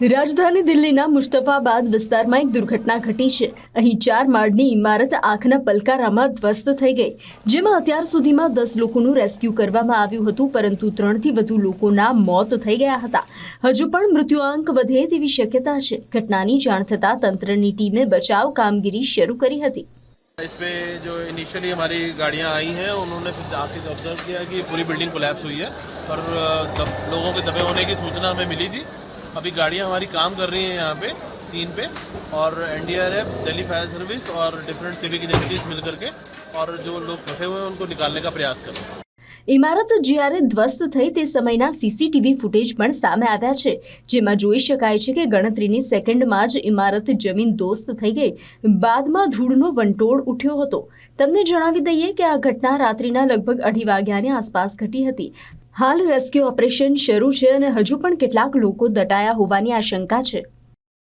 રાજધાની દિલ્હીના મુસ્તફાબાદ વિસ્તારમાં એક દુર્ઘટના ઘટી છે અહીં ચાર માળની ઇમારત આંખના પલકારામાં ધ્વસ્ત થઈ ગઈ જેમાં અત્યાર સુધીમાં દસ લોકોનું રેસ્ક્યુ કરવામાં આવ્યું હતું પરંતુ ત્રણથી વધુ લોકોના મોત થઈ ગયા હતા હજુ પણ મૃત્યુઆંક વધે તેવી શક્યતા છે ઘટનાની જાણ થતાં તંત્રની ટીમે બચાવ કામગીરી શરૂ કરી હતી इस पे जो इनिशियली हमारी गाड़ियां आई हैं उन्होंने फिर आके ऑब्जर्व किया कि पूरी बिल्डिंग कोलैप्स हुई है और अ, दब, लोगों के दबे होने की सूचना हमें मिली थी अभी गाड़ियां हमारी काम कर रही हैं यहाँ पे सीन पे और एनडीआरएफ दिल्ली फायर सर्विस और डिफरेंट सिविक एजेंसीज मिल करके और जो लोग फंसे हुए हैं उनको निकालने का प्रयास कर रहे हैं ઇમારત જ્યારે ધ્વસ્ત થઈ તે સમયના સીસીટીવી ફૂટેજ પણ સામે આવ્યા છે જેમાં જોઈ શકાય છે કે ગણતરીની સેકન્ડમાં જ ઇમારત જમીન દોસ્ત થઈ ગઈ બાદમાં ધૂળનો વંટોળ ઉઠ્યો હતો તમને જણાવી દઈએ કે આ ઘટના રાત્રિના લગભગ અઢી વાગ્યાની આસપાસ ઘટી હતી હાલ રેસ્ક્યુ ઓપરેશન શરૂ છે અને હજુ પણ કેટલાક લોકો દટાયા હોવાની આશંકા છે.